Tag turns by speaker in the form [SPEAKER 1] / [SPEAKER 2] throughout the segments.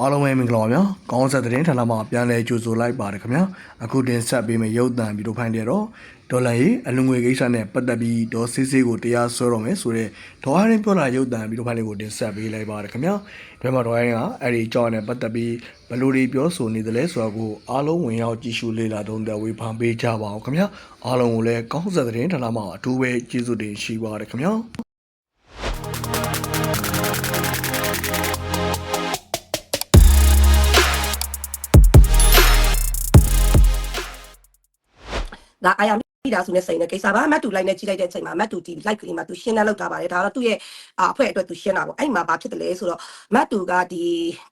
[SPEAKER 1] အားလုံးပဲမင်္ဂလာပါဗျာ။ကောင်းဆက်သတင်းဌာနမှာပြန်လည်ကြိုဆိုလိုက်ပါတယ်ခင်ဗျာ။အခုတင်ဆက်ပေးမယ့်ရုပ်သံဗီဒီယိုဖိုင်တွေတော့ဒေါ်လာရေးအလူငွေကိစ္စနဲ့ပတ်သက်ပြီးဒေါ်စစ်စစ်ကိုတရားစွဲတော့မယ်ဆိုတော့ဒေါ်အားရင်ပြောလာရုပ်သံဗီဒီယိုဖိုင်လေးကိုတင်ဆက်ပေးလိုက်ပါတယ်ခင်ဗျာ။ဒီမှာဒေါ်အားရင်ကအဲ့ဒီအကြောင်းနဲ့ပတ်သက်ပြီးဘယ်လိုတွေပြောဆိုနေသလဲဆိုတာကိုအားလုံးဝင်ရောက်ကြည့်ရှုလေ့လာသုံးသပ်ဝေဖန်ပေးကြပါအောင်ခင်ဗျာ။အားလုံးကိုလည်းကောင်းဆက်သတင်းဌာနမှာအထူးပဲကျေးဇူးတင်ရှိပါတယ်ခင်ဗျာ။
[SPEAKER 2] ဒါအာရမိသားစုနဲ့စိန်တဲ့ကိစ္စပါမတ်တူလိုက်နဲ့ကြည့်လိုက်တဲ့အချိန်မှာမတ်တူဒီ live ကလေးမှာသူရှင်းနေလောက်တာပါတယ်ဒါတော့သူ့ရဲ့အာအဖွဲ့အတွက်သူရှင်းတာပေါ့အဲ့မှာဘာဖြစ်တယ်လဲဆိုတော့မတ်တူကဒီ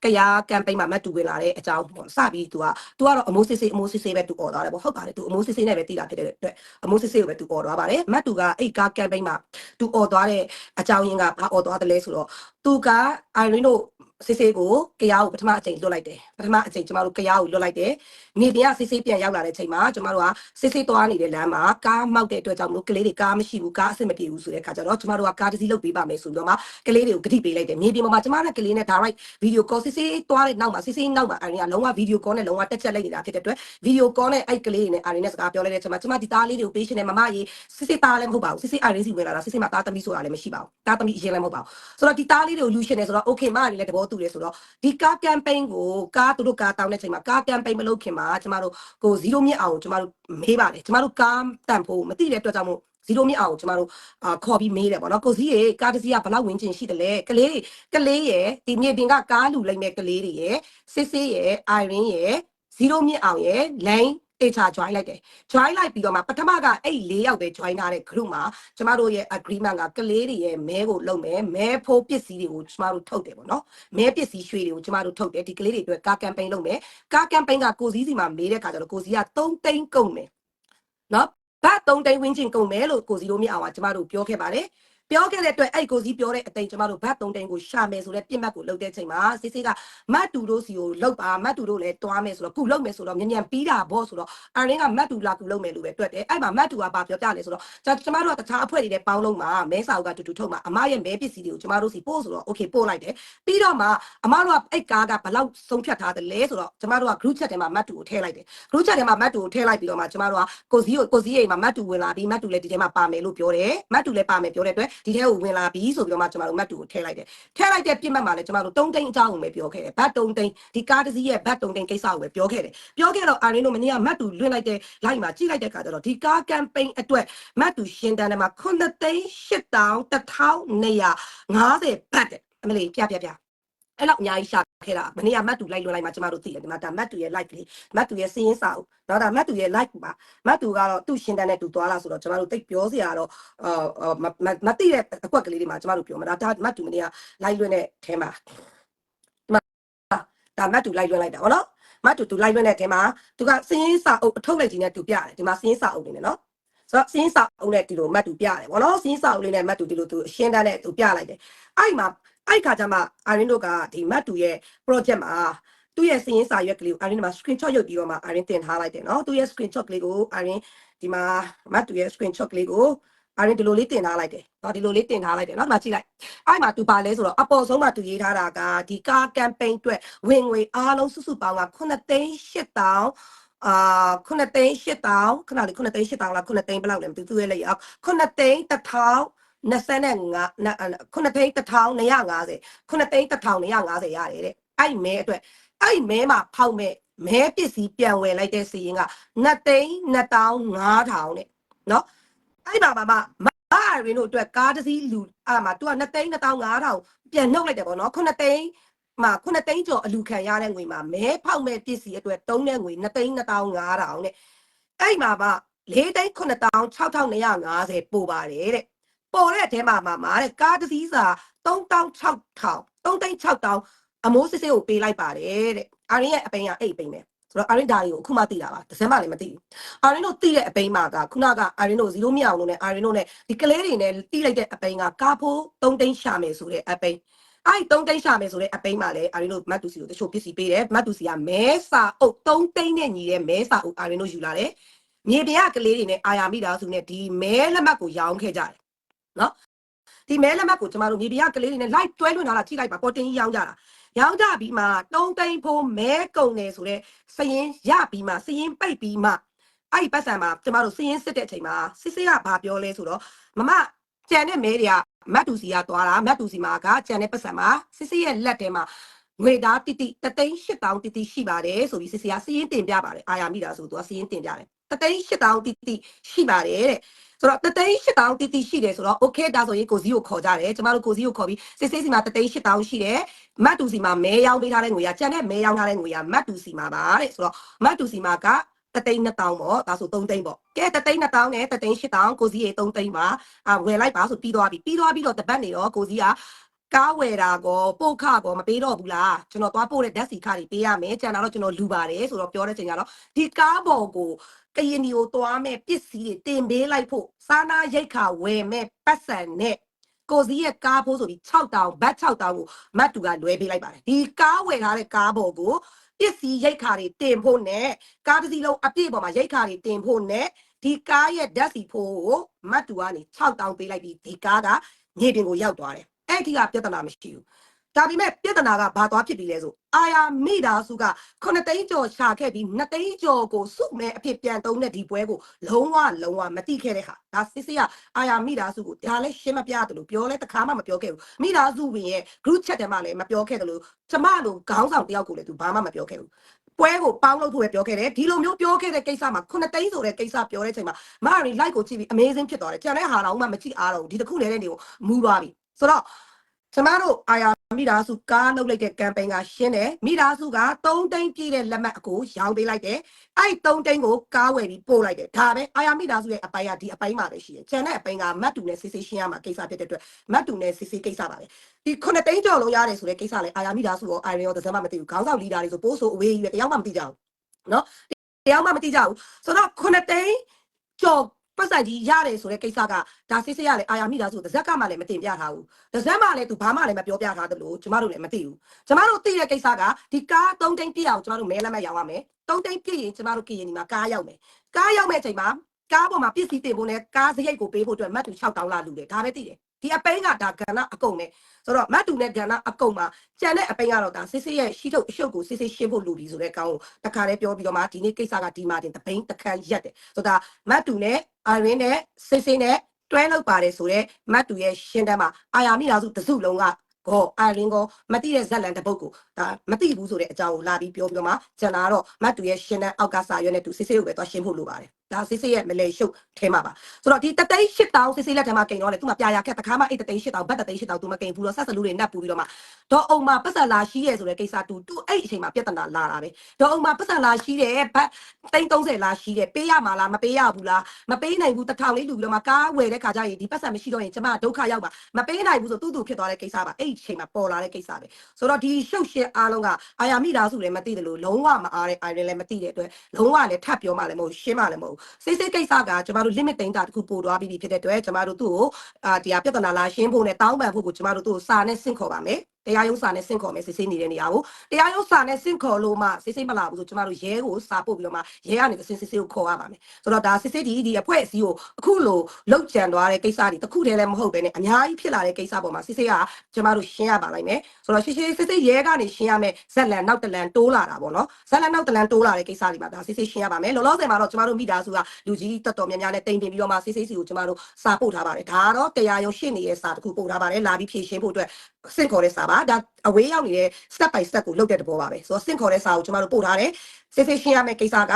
[SPEAKER 2] ကရား campaign မှာမတ်တူဝင်လာတဲ့အကြောင်းပေါ့စပြီးသူကသူကတော့အမိုးစစ်စစ်အမိုးစစ်စစ်ပဲသူអော်သွားတယ်ပေါ့ဟုတ်ပါတယ်သူအမိုးစစ်စစ်နဲ့ပဲတည်တာဖြစ်တဲ့အတွက်အမိုးစစ်စစ်ကိုပဲသူអော်သွားပါတယ်မတ်တူကအဲ့ကား campaign မှာသူអော်သွားတဲ့အကြောင်းရင်းကဘာអော်သွားတယ်လဲဆိုတော့သူကအိုင်ရင်းတို့ စစ်စစ်ကိုကရားကိုပထမအချိန်လွတ်လိုက်တယ်ပထမအချိန်ကျမတို့ကရားကိုလွတ်လိုက်တယ်နေပြန်ကစစ်စစ်ပြန်ရောက်လာတဲ့အချိန်မှာကျမတို့ကစစ်စစ်သွားနေတဲ့လမ်းမှာကားမောက်တဲ့အတွက်ကြောင့်မလို့ကလေးတွေကားမရှိဘူးကားအဆင်မပြေဘူးဆိုတဲ့အခါကျတော့ကျမတို့ကကားတစ်စီးလုပ်ပေးပါမယ်ဆိုပြီးတော့မှကလေးတွေကိုဂတိပေးလိုက်တယ်မြေပြင်ပေါ်မှာကျမနဲ့ကလေးနဲ့ direct video call စစ်စစ်သွားတဲ့နောက်မှာစစ်စစ်နောက်မှာအရင်ကလုံးဝ video call နဲ့လုံးဝတက်ချက်လိုက်နေတာဖြစ်တဲ့အတွက် video call နဲ့အဲ့ကလေးတွေနဲ့အရင်နဲ့စကားပြောလိုက်တဲ့အချိန်မှာကျမဒီသားလေးတွေကိုပေးရှင်နေမမကြီးစစ်စစ်သားလည်းမဟုတ်ပါဘူးစစ်စစ်အရင်စီဝင်လာတာစစ်စစ်မှာသားသမီးဆိုတာလည်းမရှိပါဘူးသားသမီးအရင်လည်းမဟုတ်ပါဘူးဆိုတော့ဒီသားလေးတွေကိုလူရှင်နေဆိုတော့ okay မအနေနဲ့တဘောတူတယ်ဆိုတော့ဒီကား campaign ကိုကားသူတို့ကားတောင်းတဲ့အချိန်မှာကား campaign မလုပ်ခင်မှာကျမတို့ကို0မြင့်အောင်ကျမတို့မေးပါတယ်ကျမတို့ကားတန်ဖို့မသိတဲ့အတွက်ကြောင့်မို့ဇီရိုမြင့်အောင်ကျမတို့အာခေါ်ပြီးမေးတယ်ပေါ့နော်ကိုစီးရေကားတစ်စီးကဘလောက်ဝင်ချင်ရှိတယ်လဲကလေးတွေကလေးရဲ့ဒီမြေပြင်ကကားလူလိုက်မဲ့ကလေးတွေရဲ့စစ်စစ်ရဲ့အိုင်ရင်းရဲ့ဇီရိုမြင့်အောင်ရဲ့လိုင်း တေချာ join လိုက်တယ် join လိုက်ပြီးတော့မှပထမကအဲ့၄ယောက်ပဲ join ထားတဲ့ group မှာကျမတို့ရဲ့ agreement ကကလေးတွေရဲ့မဲကိုလုံမယ်မဲဖိုးပစ္စည်းတွေကိုကျမတို့ထုတ်တယ်ပေါ့နော်မဲပစ္စည်းရွှေတွေကိုကျမတို့ထုတ်တယ်ဒီကလေးတွေအတွက်ကား campaign လုပ်မယ်ကား campaign ကကိုစည်းစီမှာမေးတဲ့ခါကျတော့ကိုစည်းက3သိန်းကုန်မယ်နော်ဘတ်3သိန်းဝင်းချင်းကုန်မယ်လို့ကိုစည်းတို့မြအောင်ကကျမတို့ပြောခဲ့ပါတယ် ပြောခဲ့တဲ့အတွက်အဲ့ကိုစည်းပြောတဲ့အတိမ်ကျမတို့ဘတ်3သိန်းကိုရှာမယ်ဆိုတဲ့ပြစ်မှတ်ကိုလုပ်တဲ့အချိန်မှာစစ်စစ်ကမတ်တူတို့စီကိုလောက်ပါမတ်တူတို့လည်းတွားမယ်ဆိုတော့ကုလောက်မယ်ဆိုတော့မြန်မြန်ပြီးတာပေါ့ဆိုတော့အရင်ကမတ်တူလာကုလောက်မယ်လို့ပဲတွက်တယ်အဲ့မှာမတ်တူကဘာပြောပြလဲဆိုတော့ကျကျမတို့ကတခြားအဖွဲ့တွေနဲ့ပေါင်းလုံးမှာမဲစာအုပ်ကတူတူထုတ်မှာအမရဲ့မဲပစ္စည်းတွေကိုကျမတို့စီပို့ဆိုတော့ okay ပို့လိုက်တယ်ပြီးတော့မှအမတို့ကအဲ့ကားကဘလောက်ဆုံးဖြတ်ထားတယ်လဲဆိုတော့ကျမတို့က group chat ထဲမှာမတ်တူကိုထည့်လိုက်တယ် group chat ထဲမှာမတ်တူကိုထည့်လိုက်ပြီးတော့မှကျမတို့ကကိုစီကိုကိုစီရဲ့မှာမတ်တူဝင်လာပြီးမတ်တူလည်းဒီထဲမှာပါမယ်လို့ပြောတယ်မတ်တူလည်းပါမယ်ပြောတဲ့အတွက်ဒီထဲကိုဝင်လာပြီးဆိုပြီးတော့မှကျမတို့မတ်တူကိုထည့်လိုက်တယ်ထည့်လိုက်တဲ့ပြစ်မှတ်မှာလည်းကျမတို့3သိန်းအကြောင်းကိုပဲပြောခဲ့တယ်ဘတ်3သိန်းဒီကားတစ်စီးရဲ့ဘတ်3သိန်းကိစ္စကိုပဲပြောခဲ့တယ်ပြောခဲ့တော့အာရင်းတို့မနေ့ကမတ်တူလွှင့်လိုက်တဲ့ live မှာကြည့်လိုက်တဲ့အခါကျတော့ဒီကား campaign အတွက်မတ်တူရှင်းတန်းထဲမှာ9သိန်း8250ဘတ်တဲ့အမလေးပြပြပြ အဲ့လောက်အများကြီးရှာခဲ့တာမနေ့ကမတ်တူလိုက်လွှင့်လိုက်မှာကျမတို့သိတယ်ဒီမှာဒါမတ်တူရဲ့ live လေးမတ်တူရဲ့စင်းရင်းစာအုပ်နော်ဒါမတ်တူရဲ့ live ပါမတ်တူကတော့သူ့ရှင်းတန်းနဲ့တူသွားလာဆိုတော့ကျမတို့တိတ်ပြောစရာတော့အာမမမသိတဲ့အကွက်ကလေးတွေမှာကျမတို့ပြောမှာဒါဒါမတ်တူမနေ့က live လွှင့်တဲ့အဲမှာဒီမှာဒါမတ်တူ live လွှင့်လိုက်တာဗောနော်မတ်တူသူ live လွှင့်တဲ့အထဲမှာသူကစင်းရင်းစာအုပ်အထုတ်လိုက်ခြင်းနဲ့တူပြတယ်ဒီမှာစင်းရင်းစာအုပ်နေတယ်နော်ဆိုတော့စင်းစာအုပ်နဲ့ဒီလိုမတ်တူပြတယ်ဗောနော်စင်းစာအုပ်လေးနဲ့မတ်တူဒီလိုသူအရှင်းတန်းနဲ့သူပြလိုက်တယ်အဲ့မှာ အဲ့ခါကျမှအာရင်းတို့ကဒီမတ်တူရဲ့ project မှာသူ့ရဲ့စင်းရင်းစာရွက်ကလေးကိုအာရင်းဒီမှာ screenshot ရုပ်ပြီးတော့မှအာရင်းတင်ထားလိုက်တယ်နော်သူ့ရဲ့ screenshot ကလေးကိုအာရင်းဒီမှာမတ်တူရဲ့ screenshot ကလေးကိုအာရင်းဒီလိုလေးတင်ထားလိုက်တယ်နော်ဒီလိုလေးတင်ထားလိုက်တယ်နော်ဒီမှာကြည့်လိုက်အဲ့မှာသူပါလဲဆိုတော့အပေါ်ဆုံးမှာသူရေးထားတာကဒီကား campaign အတွက်ဝင်ငွေအားလုံးစုစုပေါင်းက9သိန်း8000အာ9သိန်း8000ခဏလေး9သိန်း8000လား9သိန်းဘယ်လောက်လဲမသိဘူးသူရဲ့လက်ရ9သိန်း1000 25 9သိန်း1250 9သိန်း1250ရတယ်တဲ့အဲ့မဲအတွက်အဲ့မဲမှာဖောက်မဲ့မဲပစ္စည်းပြန်ဝယ်လိုက်တဲ့စီရင်က2သိန်း2500တဲ့နော်အဲ့ပါပါမမရင်းတို့အတွက်ကားတစ်စီးလူအာမှာ तू က2သိန်း2500ပြန်နှုတ်လိုက်တယ်ပေါ့နော်9သိန်းမှာ9သိန်းကျော်အလူခံရတဲ့ငွေမှာမဲဖောက်မဲ့ပစ္စည်းအတွက်တုံးတဲ့ငွေ2သိန်း2500တဲ့အဲ့မှာပါ4သိန်း9250ပို့ပါတယ်တဲ့ ပေါ်တဲ့အထဲမှာမှာမာတဲ့ကားတစ်စီးစာ36000 36000အမိုးစစ်စစ်ကိုပေးလိုက်ပါတယ်တဲ့အာရင်းရဲ့အပိန်ကအဲ့အပိန်ပဲဆိုတော့အာရင်းဒါတွေကိုအခုမှသိတာပါတစ်စက်မှလည်းမသိဘူးအာရင်းတို့သိတဲ့အပိန်မှာကခုနကအာရင်းတို့ဇီရိုမြောင်တို့နဲ့အာရင်းတို့နဲ့ဒီကလေးတွေနဲ့သိလိုက်တဲ့အပိန်ကကာဖိုး3သိန်းရှာမယ်ဆိုတဲ့အပိန်အဲ့3သိန်းရှာမယ်ဆိုတဲ့အပိန်မှာလည်းအာရင်းတို့မတ်တူစီကိုတချို့ပစ္စည်းပေးတယ်မတ်တူစီကမဲစာအုပ်3သိန်းနဲ့ညီတဲ့မဲစာအုပ်အာရင်းတို့ယူလာတယ်မြေပြကလေးတွေနဲ့အာယာမိသားစုနဲ့ဒီမဲလက်မှတ်ကိုရောင်းခဲ့ကြတယ် ဒီမဲလက်မှတ်ကိုကျမတို့မြေပြကလေးတွေနဲ့ live တွဲလွှင့်ထားတာကြည့်လိုက်ပါပေါ်တင်ကြီးရောင်းကြတာရောင်းကြပြီးမှတုံးသိန်းဖိုးမဲကုန်တယ်ဆိုတော့စရင်ရပြီးမှစရင်ပိတ်ပြီးမှအဲ့ဒီပတ်စံမှာကျမတို့စရင်စစ်တဲ့အချိန်မှာစစ်စစ်ကဘာပြောလဲဆိုတော့မမကြံတဲ့မဲတွေကမတ်တူစီကသွားတာမတ်တူစီမှာကကြံတဲ့ပတ်စံမှာစစ်စစ်ရဲ့လက်ထဲမှာငွေသားတိတိတသိန်း8000တိတိရှိပါတယ်ဆိုပြီးစစ်စစ်ကစရင်တင်ပြပါတယ်အာရမိတာဆိုသူကစရင်တင်ပြတယ်တသိန်း8000တိတိရှိပါတယ်တဲ့ ဆိုတော့တသိန်း8000တီတီရှိတယ်ဆိုတော့ okay ဒါဆိုရင်ကိုစီကိုခေါ်ကြတယ်ကျမတို့ကိုစီကိုခေါ်ပြီးစစ်စစ်စီမှာတသိန်း8000ရှိတယ်မတ်တူစီမှာမဲရောင်းပေးထားတဲ့ငွေကကျန်တဲ့မဲရောင်းထားတဲ့ငွေကမတ်တူစီမှာပါတဲ့ဆိုတော့မတ်တူစီမှာကတသိန်း2000ပေါ့ဒါဆို3သိန်းပေါ့ကဲတသိန်း2000နဲ့တသိန်း8000ကိုစီရေ3သိန်းပါအာဝယ်လိုက်ပါဆိုပြီးသွားပြီပြီးသွားပြီးတော့တပတ်နေတော့ကိုစီကကားဝယ်တာကောပို့ခကောမပေးတော့ဘူးလားကျွန်တော်သွားပို့တဲ့ဓာတ်စီခါတွေပေးရမယ်ကျန်တာတော့ကျွန်တော်လူပါတယ်ဆိုတော့ပြောတဲ့ချိန်ကတော့ဒီကားပေါ်ကို ကရင်ဒီကိုသွားမဲ့ပစ္စည်းတွေတင်ပေးလိုက်ဖို့စားနာရိတ်ခါဝယ်မဲ့ပတ်စံနဲ့ကိုစီရဲ့ကားဖို့ဆိုပြီး6တောင်ဘတ်6တောင်ကိုမတ်တူကလွဲပေးလိုက်ပါတယ်ဒီကားဝယ်ထားတဲ့ကားပေါ်ကိုပစ္စည်းရိတ်ခါတွေတင်ဖို့နဲ့ကားတစ်စီးလုံးအပြည့်ပေါ်မှာရိတ်ခါတွေတင်ဖို့နဲ့ဒီကားရဲ့ဓာတ်စီဖို့ကိုမတ်တူကနေ6တောင်ပေးလိုက်ပြီးဒီကားကမြေပြင်ကိုရောက်သွားတယ်အဲ့ဒီကပြဿနာမရှိဘူး ဒါပေမဲ့ပြဿနာကဘာသွားဖြစ်ပြီလဲဆိုအာယာမိသားစုကခုနှစ်သိန်းကျော်ရှာခဲ့ပြီးနှစ်သိန်းကျော်ကိုစုမဲ့အဖြစ်ပြန်သုံးတဲ့ဒီပွဲကိုလုံးဝလုံးဝမတိခဲ့တဲ့ဟာဒါစစ်စစ်ကအာယာမိသားစုကိုဒါလည်းရှင်းမပြတယ်လို့ပြောလဲတခါမှမပြောခဲ့ဘူးမိသားစုဝင်ရဲ့ group chat ထဲမှာလည်းမပြောခဲ့တယ်လို့ကျမလိုခေါင်းဆောင်တယောက်ကိုလည်းသူဘာမှမပြောခဲ့ဘူးပွဲကိုပေါင်းလို့ဖို့ပဲပြောခဲ့တယ်ဒီလိုမျိုးပြောခဲ့တဲ့ကိစ္စမှာခုနှစ်သိန်းဆိုတဲ့ကိစ္စပြောတဲ့အချိန်မှာမရီ like ကိုကြည့်ပြီး amazing ဖြစ်သွားတယ်ကျန်တဲ့ဟာတော့မှမကြည့်အားတော့ဘူးဒီတစ်ခုလည်းတဲ့နေကိုမူသွားပြီဆိုတော့ ကျမတို့အာယာမိသားစုကားလုပ်လိုက်တဲ့ campaign ကရှင်းတယ်မိသားစုက3သိန်းပြည့်တဲ့လက်မှတ်အကိုရောင်းပေးလိုက်တယ်အဲ့3သိန်းကိုကားဝယ်ပြီးပို့လိုက်တယ်ဒါပဲအာယာမိသားစုရဲ့အပိုင်းကဒီအပိုင်းမှာပဲရှိတယ်ကျန်တဲ့အပိုင်းကမတ်တူနဲ့စစ်စစ်ရှင်းရမှာကိစ္စဖြစ်တဲ့အတွက်မတ်တူနဲ့စစ်စစ်ကိစ္စပါပဲဒီ9သိန်းကျော်လုံးရတယ်ဆိုတဲ့ကိစ္စလည်းအာယာမိသားစုရောအိုင်ရရောတစ်စက်မှမသိဘူးခေါင်းဆောင်လီဒါတွေဆိုပိုးဆိုအဝေးကြီးပဲတယောက်မှမသိကြဘူးနော်တယောက်မှမသိကြဘူးဆိုတော့9သိန်းကျော် ပတ်စံကြီးရတယ်ဆိုတဲ့ကိစ္စကဒါစစ်စစ်ရလေအာယာမိသားစုတစ်စက်ကမှလည်းမတင်ပြထားဘူးတစ်စက်မှလည်းသူဘာမှလည်းမပြောပြထားသလိုကျမတို့လည်းမသိဘူးကျမတို့သိတဲ့ကိစ္စကဒီကား3သိန်းပြည့်အောင်ကျမတို့မဲလက်မှတ်ရောင်းရမယ်3သိန်းပြည့်ရင်ကျမတို့ကရင်ဒီမှာကားရောက်မယ်ကားရောက်မဲ့အချိန်မှာကားပေါ်မှာပစ္စည်းတင်ဖို့နဲ့ကားစရိတ်ကိုပေးဖို့အတွက်မတ်တူ6တောင်းလာလူတယ်ဒါပဲသိတယ် ဒီအပိန်းကဒါကဏ္ဍအကုန်နဲ့ဆိုတော့မတ်တူနဲ့ကဏ္ဍအကုန်မှာကြံတဲ့အပိန်းကတော့ဒါစစ်စစ်ရဲ့ရှိထုတ်အရှုပ်ကိုစစ်စစ်ရှင်းဖို့လိုပြီဆိုတဲ့အကောင်းကိုတခါလေးပြောပြီးတော့မှဒီနေ့ကိစ္စကဒီမှာတင်တပိန်းတခန်းရက်တယ်ဆိုတော့မတ်တူနဲ့အာရင်းနဲ့စစ်စစ်နဲ့တွဲလောက်ပါတယ်ဆိုတော့မတ်တူရဲ့ရှင်းတန်းမှာအာယာမိသားစုတစုလုံးကကောအာရင်းကောမတိတဲ့ဇက်လန်တစ်ပုတ်ကိုဒါမတိဘူးဆိုတဲ့အကြောင်းကိုလာပြီးပြောပြီးတော့မှကျန်လာတော့မတ်တူရဲ့ရှင်းတန်းအောက်ကစာရွက်နဲ့တူစစ်စစ်ကိုပဲသွားရှင်းဖို့လိုပါတယ် ဒါစစ်စစ်ရဲ့မလေရှုပ်ထဲမှာပါဆိုတော့ဒီတသိန်း8000စစ်စစ်လက်ထဲမှာကိန်တော့လေသူမှပြာရခက်တခါမှအဲ့တသိန်း8000ဘတ်တသိန်း8000သူမကိန်ဘူးတော့ဆက်စလူတွေနတ်ပူပြီးတော့မှဒေါ်အောင်မှာပတ်စံလာရှိရဲဆိုတဲ့ကိစ္စတူတူအဲ့အချိန်မှာပြဿနာလာတာပဲဒေါ်အောင်မှာပတ်စံလာရှိတယ်ဘတ်သိန်း30လာရှိတယ်ပေးရမှာလားမပေးရဘူးလားမပေးနိုင်ဘူးတစ်ထောင်လေးလူပြီးတော့မှကားဝယ်တဲ့ခါကျရင်ဒီပတ်စံမရှိတော့ရင်ကျမဒုက္ခရောက်ပါမပေးနိုင်ဘူးဆိုတူတူဖြစ်သွားတဲ့ကိစ္စပါအဲ့ဒီအချိန်မှာပေါ်လာတဲ့ကိစ္စပဲဆိုတော့ဒီရှုပ်ရှင်းအားလုံးကအာယာမိသားစုလည်းမသိတယ်လို့လုံးဝမအားတဲ့အိုင်လည်းမသိတဲ့အတွက်လုံးဝလည်းထပ်ပြောမှလည်းမဟုတ်ရှင်းမှလည်းမဟုတ်စိတ်စိတ်ကိစ္စကကျမတို့ limit တိန်တာတစ်ခုပို့သွားပြီးပြီဖြစ်တဲ့အတွက်ကျမတို့သူ့ကိုအာဒီဟာပြဿနာလာရှင်းဖို့နဲ့တောင်းပန်ဖို့ကိုကျမတို့သူ့ကိုစာနဲ့ဆင့်ခေါ်ပါမယ် တရားရုံးစာနဲ့ဆင့်ခေါ်မယ်စစ်ဆေးနေတဲ့နေရာကိုတရားရုံးစာနဲ့ဆင့်ခေါ်လို့မှစစ်ဆေးမလာဘူးဆိုကျမတို့ရဲကိုစာပို့ပြီးတော့မှရဲကနေစစ်ဆေးစစ်ဆေးကိုခေါ်ရပါမယ်ဆိုတော့ဒါစစ်ဆေးဒီဒီအဖွဲ့အစည်းကိုအခုလိုလောက်ကြံသွားတဲ့ကိစ္စတွေတစ်ခုတည်းလည်းမဟုတ်ပဲねအများကြီးဖြစ်လာတဲ့ကိစ္စပေါ်မှာစစ်ဆေးကကျမတို့ရှင်းရပါလိုက်မယ်ဆိုတော့ရှင်းရှင်းစစ်ဆေးရဲကနေရှင်းရမယ်ဇက်လန်နောက်တလန်တိုးလာတာပေါ့နော်ဇက်လန်နောက်တလန်တိုးလာတဲ့ကိစ္စတွေမှာဒါစစ်ဆေးရှင်းရပါမယ်လောလောဆယ်မှာတော့ကျမတို့မိသားစုကလူကြီးတော်တော်များများနဲ့တိမ်ပင်ပြီးတော့မှစစ်ဆေးစီကိုကျမတို့စာပို့ထားပါတယ်ဒါကတော့တရားရုံးရှင်းနေတဲ့စာတစ်ခုပို့ထားပါတယ်လာပြီးဖြည့်ရှင်းဖို့အတွက် စင့်ခေါ်တဲ့စာပါဒါအဝေးရောက်နေတဲ့ step by step ကိုလုပ်တဲ့တဘောပါပဲဆိုတော့စင့်ခေါ်တဲ့စာကိုကျမတို့ပို့ထားတယ်စစ်စစ်ရှင်းရမယ့်ကိစ္စက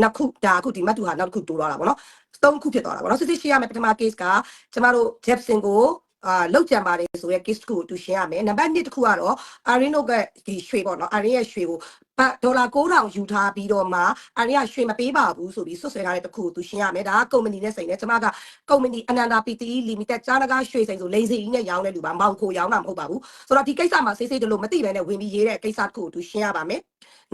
[SPEAKER 2] နှစ်ခုဒါအခုဒီမတ်တူဟာနောက်တစ်ခုတိုးသွားတာပေါ့နော်သုံးခုဖြစ်သွားတာပေါ့နော်စစ်စစ်ရှင်းရမယ့်ပထမ case ကကျမတို့ Jepson ကိုအာလောက်ကြံပါတယ်ဆိုရဲ case တစ်ခုကိုတူရှင်းရမယ်နံပါတ်1တစ်ခုကတော့ Arino ကဒီရွှေပေါ့နော် Arino ရဲ့ရွှေကိုဒေါ်လာ9000ယူထားပြီးတော့မှ Arino ကရွှေမပေးပါဘူးဆိုပြီးဆွဆွဲထားတဲ့တစ်ခုကိုတူရှင်းရမယ်ဒါကကုမ္ပဏီနဲ့ဆိုင်တယ်ကျမကကုမ္ပဏီအနန္တာ PTE Limited ကြားနကားရွှေဆိုင်ဆိုလိန်စီကြီးနဲ့ရောင်းတဲ့လူပါမောင်ခိုရောင်းတာမဟုတ်ပါဘူးဆိုတော့ဒီကိစ္စမှာစိတ်စိတ်တလို့မသိဘဲနဲ့ဝင်ပြီးရေးတဲ့ကိစ္စတစ်ခုကိုတူရှင်းရပါမယ်